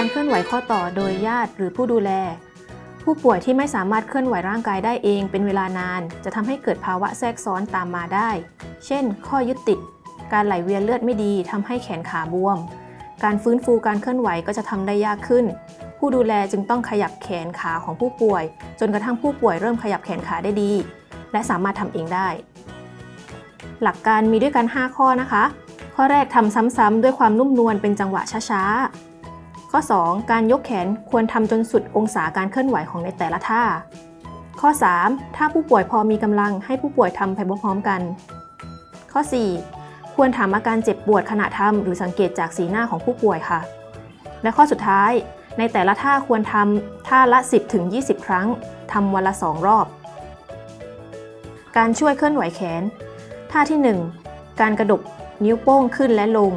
การเคลื่อนไหวข้อต่อโดยญาติหรือผู้ดูแล ผู้ป่วยที่ไม่สามารถเคลื่อนไหวร่างกายได้เองเป็นเวลานาน จะทำให้เกิดภาวะแทรกซ้อนตามมาได้ เช่น ข้อยึดติด การไหลเวียนเลือดไม่ดีทำให้แขนขาบวม การฟื้นฟูการเคลื่อนไหวก็จะทำได้ยากขึ้น ผู้ดูแลจึงต้องขยับแขนขาของผู้ป่วย จนกระทั่งผู้ป่วยเริ่มขยับแขนขาได้ดี และสามารถทำเองได้ หลักการมีด้วยกัน 5 ข้อนะคะ ข้อแรกทำซ้ำๆด้วยความนุ่มนวลเป็นจังหวะช้าๆ ข้อ 2 การยกแขนควรทำจนสุดองศาการเคลื่อนไหวของในแต่ละท่า ข้อ 3 ถ้าผู้ป่วยพอมีกำลังให้ผู้ป่วยทำไปพร้อมๆกัน ข้อ 4 ควรถามอาการเจ็บปวดขณะทำหรือสังเกตจากสีหน้าของผู้ป่วยค่ะ และข้อสุดท้าย ในแต่ละท่าควรทำท่าละ 10-20ครั้งทำวันละ 2 รอบ การช่วยเคลื่อนไหวแขน ท่าที่ 1 การกระดกนิ้วโป้งขึ้นและลง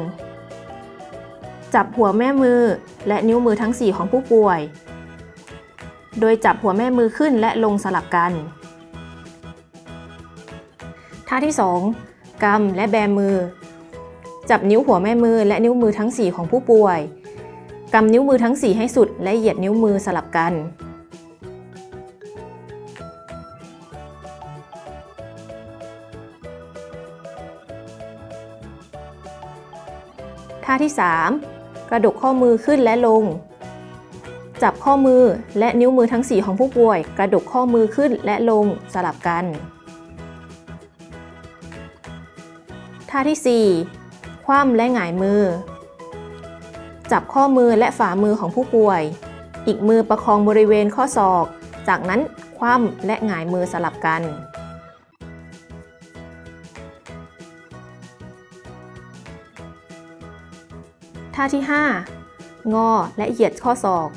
จับหัวแม่มือและนิ้วมือทั้ง 4 ของผู้ป่วย โดยจับหัวแม่มือขึ้นและลงสลับกัน ท่าที่ 2กำและแบมือ จับนิ้วหัวแม่มือและนิ้วมือทั้ง 4 ของผู้ป่วยกำนิ้วมือทั้ง 4 ให้สุดและเหยียดนิ้วมือสลับกันท่าที่ 3 ระดกข้อมือขึ้นและลง จับข้อมือและนิ้วมือทั้ง 4 ของผู้ป่วย กระดกข้อมือขึ้นและลงสลับกัน ท่าที่ 4 คว่ำและหงายมือ จับข้อมือและฝ่ามือของผู้ป่วย อีกมือประคองบริเวณข้อศอก จากนั้นคว่ำและหงายมือสลับกัน ท่าที่ 5 งอและเหยียดข้อศอก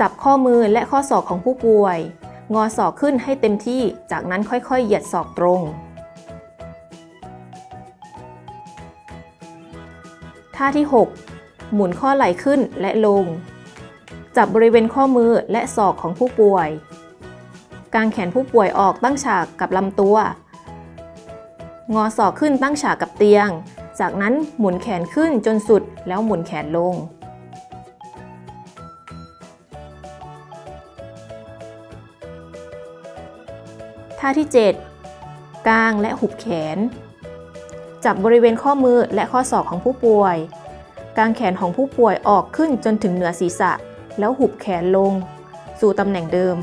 จับข้อมือและข้อศอกของผู้ป่วย งอศอกขึ้นให้เต็มที่ จากนั้นค่อยๆ เหยียดศอกตรง ท่าที่ 6 หมุนข้อไหล่ขึ้นและลง จับบริเวณข้อมือและศอกของผู้ป่วย กางแขนผู้ป่วยออกตั้งฉากกับลำตัว งอศอกขึ้นตั้งฉากกับเตียง จากนั้นหมุนแขนขึ้นจนสุดแล้วหมุนแขนลง ท่าที่ 7 กางและหุบแขน จับบริเวณข้อมือและข้อศอกของผู้ป่วย กางแขนของผู้ป่วยออกขึ้นจนถึงเหนือศีรษะ แล้วหุบแขนลง สู่ตำแหน่งเดิม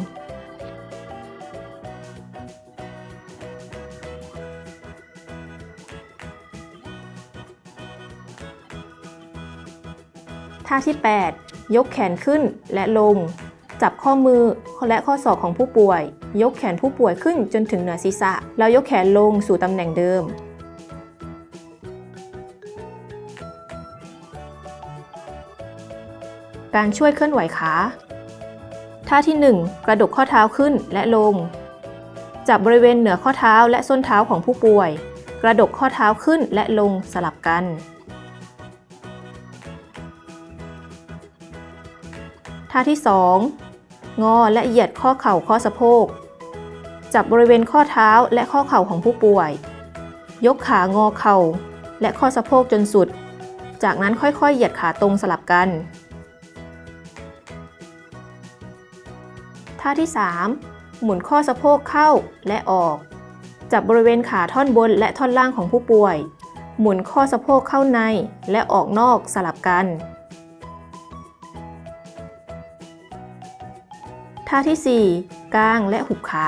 ท่าที่ 8 ยกแขนขึ้นและลง จับข้อมือและข้อศอกของผู้ป่วย ยกแขนผู้ป่วยขึ้นจนถึงเหนือศีรษะ แล้วยกแขนลงสู่ตำแหน่งเดิม การช่วยเคลื่อนไหวขาท่าที่ 1 กระดกข้อเท้าขึ้นและลง จับบริเวณเหนือข้อเท้าและส้นเท้าของผู้ป่วย กระดกข้อเท้าขึ้นและลงสลับกัน ท่าที่ 2 งอและเหยียดข้อเข่าข้อสะโพก จับบริเวณข้อเท้าและข้อเข่าของผู้ป่วย ยกขางอเข่าและข้อสะโพกจนสุด จากนั้นค่อยๆ เหยียดขาตรงสลับกัน ท่าที่ 3 หมุนข้อสะโพกเข้าและออก จับบริเวณขาท่อนบนและท่อนล่างของผู้ป่วย หมุนข้อสะโพกเข้าในและออกนอกสลับกัน ท่าที่ 4 กางและหุบขา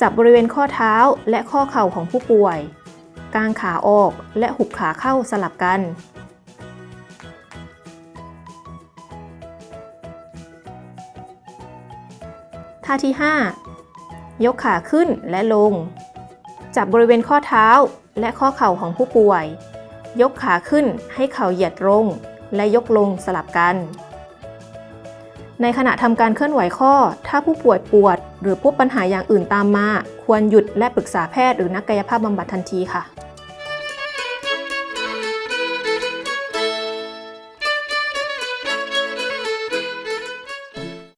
จับบริเวณข้อเท้าและข้อเข่าของผู้ป่วย กางขาออกและหุบขาเข้าสลับกัน ท่าที่ 5 ยกขาขึ้นและลง จับบริเวณข้อเท้าและข้อเข่าของผู้ป่วย ยกขาขึ้นให้เข่าเหยียดลง และยกลงสลับกัน ในขณะทำการเคลื่อนไหวข้อ ถ้าผู้ป่วยปวด หรือพบปัญหาอย่างอื่นตามมา ควรหยุดและปรึกษาแพทย์หรือนักกายภาพบำบัดทันทีค่ะ